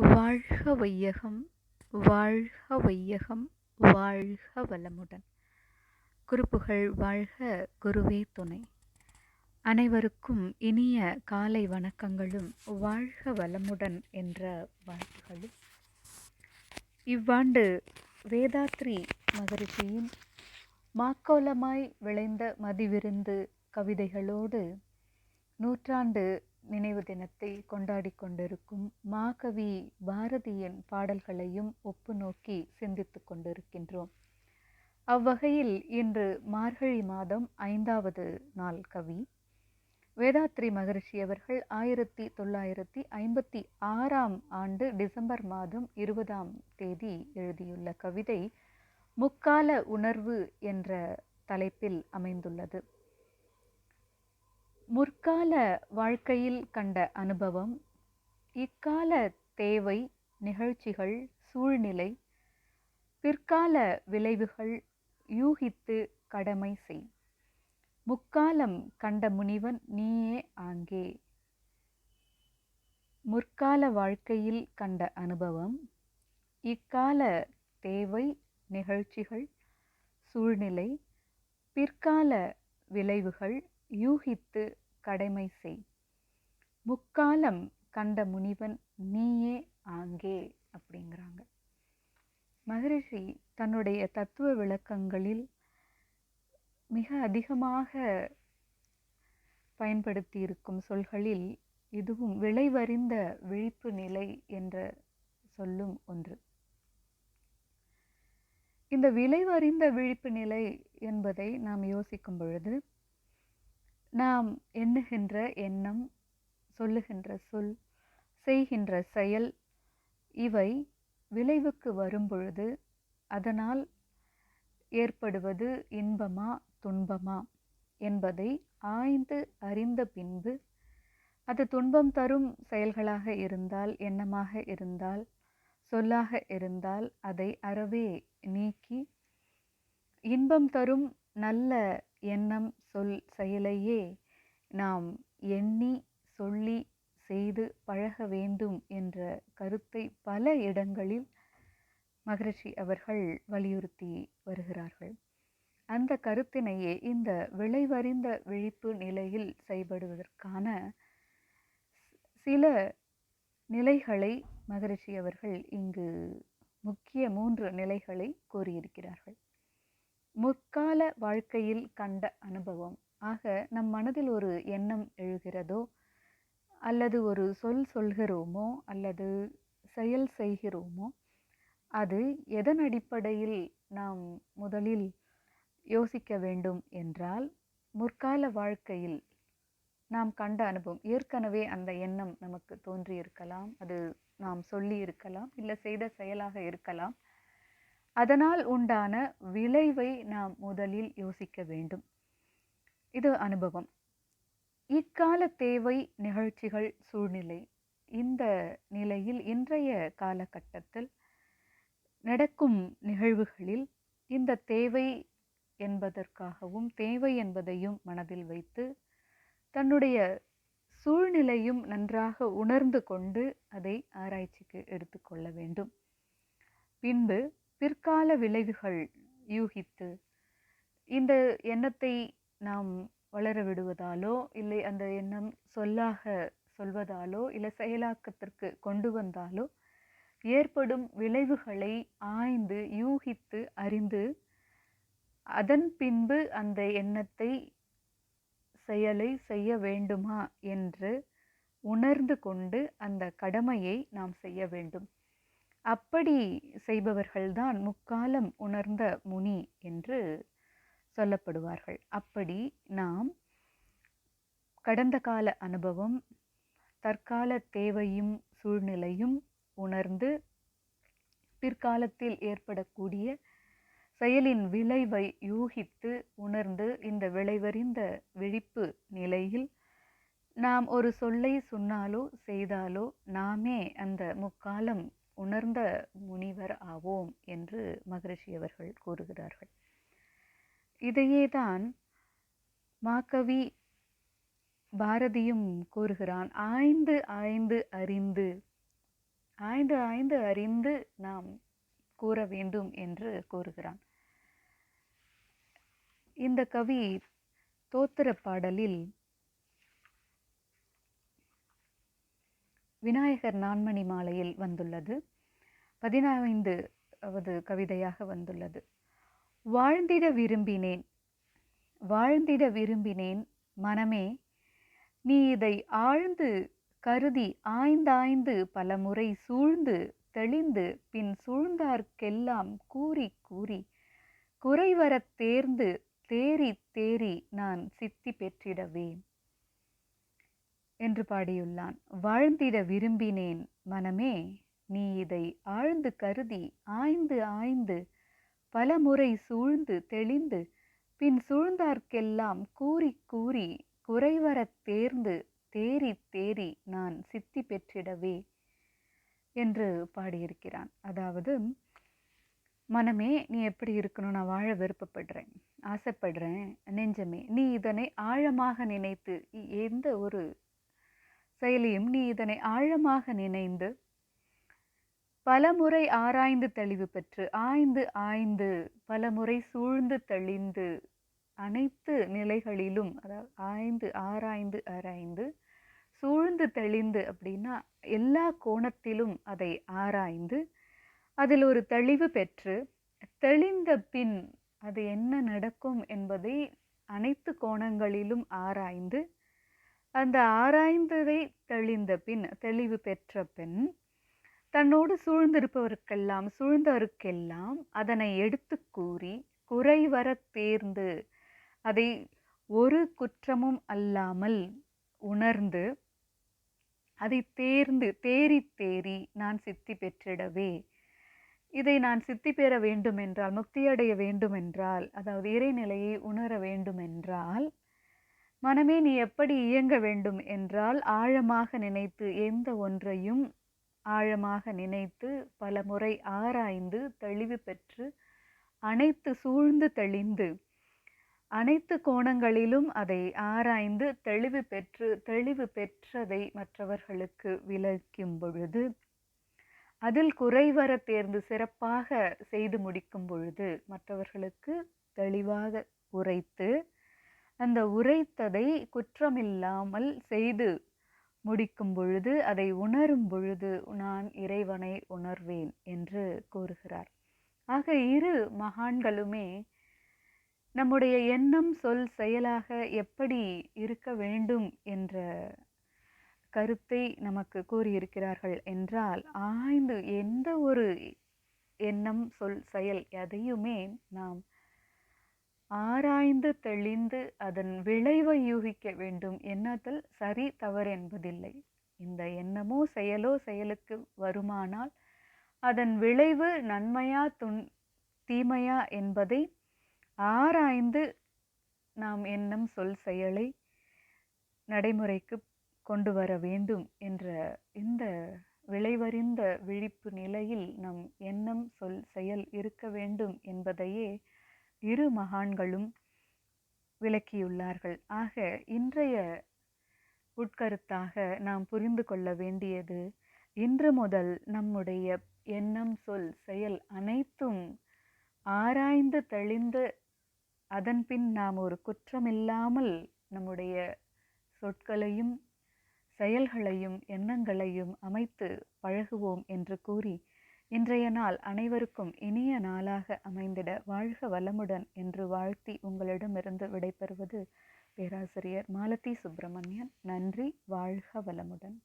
வாழ்க வையகம் வாழ்க வையகம் வாழ்க வளமுடன் குறிப்புகள் வாழ்க குருவே துணை. அனைவருக்கும் இனிய காலை வணக்கங்களும் வாழ்க வளமுடன் என்ற வாழ்த்துகளும். இவ்வாண்டு வேதாத்ரி மகரிஷியின் மாக்கோலமாய் விளைந்த மதிவிருந்து கவிதைகளோடு நூற்றாண்டு நினைவு தினத்தை கொண்டாடி கொண்டிருக்கும் மாகவி பாரதியின் பாடல்களையும் ஒப்பு நோக்கி சிந்தித்து கொண்டிருக்கின்றோம். அவ்வகையில் இன்று மார்கழி மாதம் ஐந்தாவது நாள் கவி. வேதாத்ரி மகரிஷி அவர்கள் ஆயிரத்தி தொள்ளாயிரத்தி ஐம்பத்தி ஆறாம் ஆண்டு டிசம்பர் மாதம் இருபதாம் தேதி எழுதியுள்ள கவிதை முக்கால உணர்வு என்ற தலைப்பில் அமைந்துள்ளது. முற்கால வாழ்க்கையில் கண்ட அனுபவம் இக்கால தேவை நிகழ்ச்சிகள் சூழ்நிலை பிற்கால விளைவுகள் யூகித்து கடமை செய். முக்காலம் கண்ட முனிவன் நீயே ஆங்கே. முற்கால வாழ்க்கையில் கண்ட அனுபவம் இக்கால தேவை நிகழ்ச்சிகள் சூழ்நிலை பிற்கால விளைவுகள் யூகித்து கடமை செய். முக்காலம் கண்ட முனிவன் நீயே ஆங்கே அப்படிங்கிறாங்க. மகரிஷி தன்னுடைய தத்துவ விளக்கங்களில் மிக அதிகமாக பயன்படுத்தி இருக்கும் சொல்களில் இதுவும் விளைவறிந்த விழிப்பு நிலை என்ற சொல்லும் ஒன்று. இந்த விளைவறிந்த விழிப்பு நிலை என்பதை நாம் யோசிக்கும் பொழுது நாம் எண்ணுகின்ற எண்ணம் சொல்லுகின்ற சொல் செய்கின்ற செயல் இவை விளைவுக்கு வரும்பொழுது அதனால் ஏற்படுவது இன்பமா துன்பமா என்பதை ஆய்ந்து அறிந்த பின்பு அது துன்பம் தரும் செயல்களாக இருந்தால் எண்ணமாக இருந்தால் சொல்லாக இருந்தால் அதை அறவே நீக்கி இன்பம் தரும் நல்ல எண்ணம் சொல் செயலையே நாம் எண்ணி சொல்லி செய்து பழக வேண்டும் என்ற கருத்தை பல இடங்களில் மகரிஷி அவர்கள் வலியுறுத்தி வருகிறார்கள். அந்த கருத்தினையே இந்த விளைவறிந்த விழிப்பு நிலையில் செயல்படுவதற்கான சில நிலைகளை மகரிஷி அவர்கள் இங்கு முக்கிய மூன்று நிலைகளை கூறியிருக்கிறார்கள். முற்கால வாழ்க்கையில் கண்ட அனுபவம். ஆக நம் மனதில் ஒரு எண்ணம் எழுகிறதோ அல்லது ஒரு சொல் சொல்கிறோமோ அல்லது செயல் செய்கிறோமோ அது எதன் அடிப்படையில் நாம் முதலில் யோசிக்க வேண்டும் என்றால் முற்கால வாழ்க்கையில் நாம் கண்ட அனுபவம். ஏற்கனவே அந்த எண்ணம் நமக்கு தோன்றி இருக்கலாம் அது நாம் சொல்லி இருக்கலாம் இல்லை செய்த செயலாக இருக்கலாம். அதனால் உண்டான விளைவை நாம் முதலில் யோசிக்க வேண்டும். இது அனுபவம். இக்கால தேவை நிகழ்ச்சிகள் சூழ்நிலை. இந்த நிலையில் இன்றைய காலகட்டத்தில் நடக்கும் நிகழ்வுகளில் இந்த தேவை என்பதற்காகவும் தேவை என்பதையும் மனதில் வைத்து தன்னுடைய சூழ்நிலையும் நன்றாக உணர்ந்து கொண்டு அதை ஆராய்ச்சிக்கு எடுத்துக்கொள்ள வேண்டும். பின்பு பிற்கால விளைவுகள் யூகித்து இந்த எண்ணத்தை நாம் வளர விடுவதாலோ இல்லை அந்த எண்ணம் சொல்லாக சொல்வதாலோ இல்லை செயலாக்கத்திற்கு கொண்டு வந்தாலோ ஏற்படும் விளைவுகளை ஆய்ந்து யூகித்து அறிந்து அதன் பின்பு அந்த எண்ணத்தை செயலை செய்ய வேண்டுமா என்று உணர்ந்து கொண்டு அந்த கடமையை நாம் செய்ய வேண்டும். அப்படி செய்பவர்கள்தான் முக்காலம் உணர்ந்த முனி என்று சொல்லப்படுவார்கள். அப்படி நாம் கடந்த கால அனுபவம் தற்கால தேவையும் சூழ்நிலையும் உணர்ந்து பிற்காலத்தில் ஏற்படக்கூடிய செயலின் விளைவை யூகித்து உணர்ந்து இந்த விளைவறிந்த விழிப்பு நிலையில் நாம் ஒரு சொல்லை சொன்னாலோ செய்தாலோ நாமே அந்த முக்காலம் உணர்ந்த முனிவர் ஆவோம் என்று மகரிஷி அவர்கள் கூறுகிறார்கள். இதையே தான் மாகவி பாரதியும் கூறுகிறான். ஆய்ந்து ஆய்ந்து அறிந்து ஆய்ந்து ஆய்ந்து அறிந்து நாம் கூற வேண்டும் என்று கூறுகிறான். இந்த கவி தோத்திர பாடலில் விநாயகர் நான்மணி மாலையில் வந்துள்ளது. பதினைந்து அவது கவிதையாக வந்துள்ளது. வாழ்ந்திட விரும்பினேன் வாழ்ந்திட விரும்பினேன் மனமே நீ இதை ஆழ்ந்து கருதி ஆய்ந்தாய்ந்து பலமுறை சூழ்ந்து தெளிந்து பின் சூழ்ந்தார்க்கெல்லாம் கூறி கூறி குறைவரத் தேர்ந்து தேறி தேறி நான் சித்தி பெற்றிடவேன். என்று பாடியுள்ளான். வாழ்ந்திட விரும்பினேன் மனமே நீ இதை ஆழ்ந்து கருதி ஆய்ந்து ஆய்ந்து பலமுறை சூழ்ந்து தெளிந்து பின் சூழ்ந்தார்க்கெல்லாம் கூறி கூறி குறைவரத் தேர்ந்து தேறி தேறி நான் சித்தி பெற்றிடவே என்று பாடியிருக்கிறான். அதாவது மனமே நீ எப்படி இருக்கணும்? நான் வாழ விருப்பப்படுறேன். ஆசைப்படுறேன். நெஞ்சமே நீ இதனை ஆழமாக நினைத்து எந்த ஒரு செயலியும் நீ இதனை ஆழமாக நினைந்து பலமுறை ஆராய்ந்து தெளிவு பெற்று ஆய்ந்து ஆய்ந்து பலமுறை சூழ்ந்து தெளிந்து அனைத்து நிலைகளிலும் அதாவது ஆய்ந்து ஆராய்ந்து ஆராய்ந்து சூழ்ந்து தெளிந்து அப்படின்னா எல்லா கோணத்திலும் அதை ஆராய்ந்து அதில் ஒரு தெளிவு பெற்று தெளிந்த பின் அது என்ன நடக்கும் என்பதை அனைத்து கோணங்களிலும் ஆராய்ந்து அந்த ஆராய்ந்ததை தெளிந்த பின் தெளிவு பெற்ற பின் தன்னோடு சூழ்ந்திருப்பவருக்கெல்லாம் சூழ்ந்தவருக்கெல்லாம் அதனை எடுத்து கூறி குறைவர தேர்ந்து அதை ஒரு குற்றமும் அல்லாமல் உணர்ந்து அதை தேர்ந்து தேறி தேறி நான் சித்தி பெற்றிடவே. இதை நான் சித்தி பெற வேண்டுமென்றால் முக்தியடைய வேண்டுமென்றால் அதாவது இறைநிலையை உணர வேண்டுமென்றால் மனமே நீ எப்படி இயங்க வேண்டும் என்றால் ஆழமாக நினைத்து எந்த ஒன்றையும் ஆழமாக நினைத்து பல முறை ஆராய்ந்து தெளிவு பெற்று அனைத்து சூழ்ந்து தெளிந்து அனைத்து கோணங்களிலும் அதை ஆராய்ந்து தெளிவு பெற்று தெளிவு பெற்றதை மற்றவர்களுக்கு விளக்கும் பொழுது அதில் குறைவர தேர்ந்து சிறப்பாக செய்து முடிக்கும் பொழுது மற்றவர்களுக்கு தெளிவாக உரைத்து அந்த உரைத்ததை குற்றமில்லாமல் செய்து முடிக்கும் பொழுது அதை உணரும் பொழுது நான் இறைவனை உணர்வேன் என்று கூறுகிறார். ஆக இரு மகான்களுமே நம்முடைய எண்ணம் சொல் செயலாக எப்படி இருக்க வேண்டும் என்ற கருத்தை நமக்கு கூறியிருக்கிறார்கள் என்றால் ஆய்ந்து எந்த ஒரு எண்ணம் சொல் செயல் எதையுமே நாம் ஆராய்ந்து தெளிந்து அதன் விளைவை யூகிக்க வேண்டும். எண்ணத்தில் சரி தவறு என்பதில்லை. இந்த எண்ணமோ செயலோ செயலுக்கு வருமானால் அதன் விளைவு நன்மையா துன் தீமையா என்பதை ஆராய்ந்து நாம் எண்ணம் சொல் செயலை நடைமுறைக்கு கொண்டு வர வேண்டும் என்ற இந்த விளைவறிந்த விழிப்பு நிலையில் நம் எண்ணம் சொல் செயல் இருக்க வேண்டும் என்பதையே இரு மகான்களும் விளக்கியுள்ளார்கள். ஆக இன்றைய உட்கருத்தாக நாம் புரிந்து கொள்ள வேண்டியது இன்று முதல் நம்முடைய எண்ணம் சொல் செயல் அனைத்தும் ஆராய்ந்து தெளிந்து அதன்பின் நாம் ஒரு குற்றமில்லாமல் நம்முடைய சொற்களையும் செயல்களையும் எண்ணங்களையும் அமைத்து பழகுவோம் என்று கூறி இன்றைய நாள் அனைவருக்கும் இனிய நாளாக அமைந்திட வாழ்க வளமுடன் என்று வாழ்த்தி உங்களிடமிருந்து விடைபெறுவது பேராசிரியர் மாலதி சுப்பிரமணியன். நன்றி வாழ்க வளமுடன்.